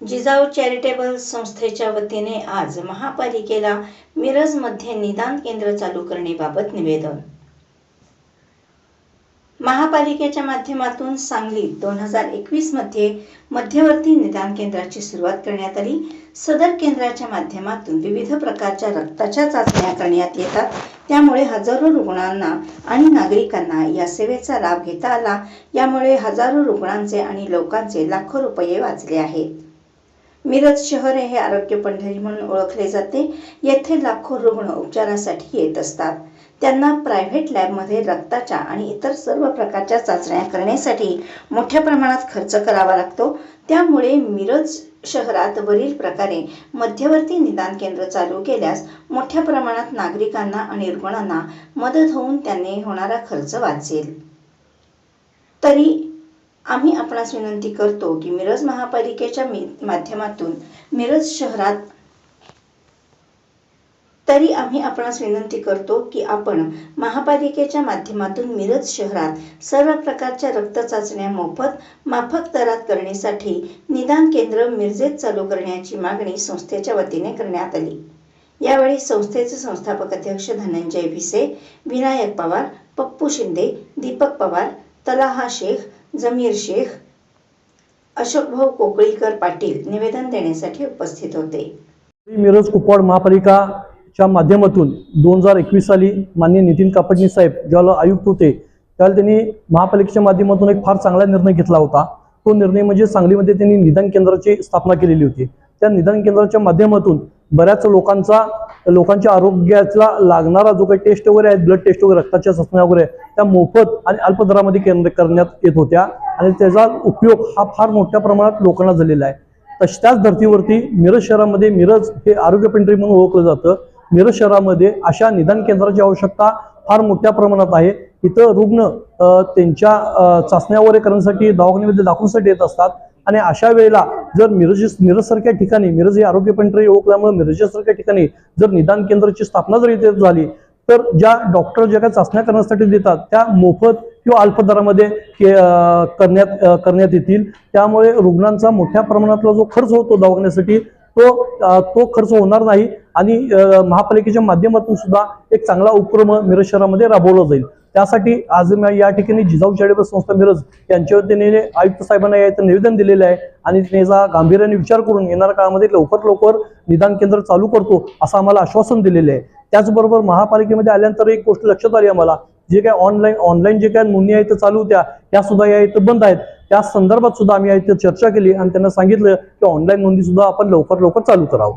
Jijau charitable संस्थेच्या वतीने आज महापालिकेला मिरजमध्ये निदान केंद्र चालू करण्याबाबत निवेदन. महापालिकेच्या माध्यमातून सांगलीत दोन हजार एकवीसमध्ये मध्यवर्ती निदान केंद्राची सुरुवात करण्यात आली. सदर केंद्राच्या माध्यमातून विविध प्रकारच्या रक्ताच्या चाचण्या करण्यात येतात. त्यामुळे हजारो रुग्णांना आणि नागरिकांना या सेवेचा लाभ घेता आला. यामुळे हजारो रुग्णांचे आणि लोकांचे लाखो रुपये वाचले आहेत. मिरज शहर हे आरोग्य पंढरी म्हणून ओळखले जाते. येथे लाखो रुग्ण उपचारासाठी येत असतात. त्यांना प्रायव्हेट लॅबमध्ये रक्ताच्या आणि इतर सर्व प्रकारच्या चाचण्या करण्यासाठी मोठ्या प्रमाणात खर्च करावा लागतो. त्यामुळे मिरज शहरात वरील प्रकारे मध्यवर्ती निदान केंद्र चालू केल्यास मोठ्या प्रमाणात नागरिकांना आणि रुग्णांना मदत होऊन त्यांनी होणारा खर्च वाचेल. तरी आम्ही आपणास विनंती करतो की मिरज महापालिकेच्या माध्यमातून मिरज शहरात तरी आम्ही आपणास विनंती करतो की आपण महापालिकेच्या माध्यमातून मिरज शहरात सर्व प्रकारच्या रक्त चाचण्या मोफत माफक दरात करण्यासाठी निदान केंद्र मिरजेत चालू करण्याची मागणी संस्थेच्या वतीने करण्यात आली. यावेळी संस्थेचे संस्थापक अध्यक्ष धनंजय भिसे विनायक पवार पप्पू शिंदे दीपक पवार तलाहा शेख जमीर शेख अशोकभाऊ कोकळीकर पाटील निवेदन देण्यासाठी उपस्थित होते. मिरज कुपवाड महापालिकाच्या माध्यमातून दोन हजार एकवीस साली माननीय नितीन कापडणी साहेब ज्यावेळेला आयुक्त होते त्यावेळेला त्यांनी महापालिकेच्या माध्यमातून एक फार चांगला निर्णय घेतला होता. तो निर्णय म्हणजे सांगलीमध्ये त्यांनी निदान केंद्राची स्थापना केलेली होती. त्या निदान केंद्राच्या माध्यमातून बऱ्याच लोकांचा लोकांच्या आरोग्याला लागणारा जो काही टेस्ट वगैरे आहेत ब्लड टेस्ट वगैरे रक्ताच्या चाचण्या वगैरे त्या मोफत आणि अल्प दरामध्ये केंद्र करण्यात येत होत्या. आणि त्याचा उपयोग हा फार मोठ्या प्रमाणात लोकांना झालेला आहे. तश त्याच धर्तीवरती मिरज शहरामध्ये मिरज हे आरोग्य पेंट्री म्हणून ओळखलं जातं. मिरज शहरामध्ये अशा निदान केंद्राची आवश्यकता फार मोठ्या प्रमाणात आहे. इथं रुग्ण त्यांच्या चाचण्या वगैरे करण्यासाठी दवाखान्यामध्ये दाखवण्यासाठी येत असतात. आणि अशा वेळेला जर मिरज मिरजसारख्या ठिकाणी मिरज हे आरोग्य पेंट्री ओळखल्यामुळे मिरजसारख्या ठिकाणी जर निदान केंद्राची स्थापना जर इथे झाली तर ज्या डॉक्टर ज्या काही चाचण्या करण्यासाठी देतात त्या मोफत किंवा अल्प दरामध्ये करण्यात करण्यात येतील. त्यामुळे रुग्णांचा मोठ्या प्रमाणातला जो खर्च होतो दवाखान्यासाठी तो तो खर्च होणार नाही. आणि महापालिकेच्या माध्यमातून सुद्धा एक चांगला उपक्रम मिरज शहरामध्ये राबवला जाईल. त्यासाठी आज मी या ठिकाणी जिजाऊ चॅरिटेबल संस्था मिरज यांच्या वतीने आयुक्त साहेबांना याचं निवेदन दिलेलं आहे. आणि त्याचा गांभीर्याने विचार करून येणाऱ्या काळामध्ये लवकर लवकर निदान केंद्र चालू करतो असं आम्हाला आश्वासन दिलेलं आहे. त्याचबरोबर महापालिकेमध्ये आल्यानंतर एक गोष्ट लक्षात आली आम्हाला. जे काय ऑनलाईन ऑनलाईन जे काय नोंदणी आहेत ते चालू होत्या त्या सुद्धा या इथं बंद आहेत. त्या संदर्भात सुद्धा आम्ही या इथं चर्चा केली आणि त्यांना सांगितलं की ऑनलाईन नोंदी सुद्धा आपण लवकर लवकर चालू करावं.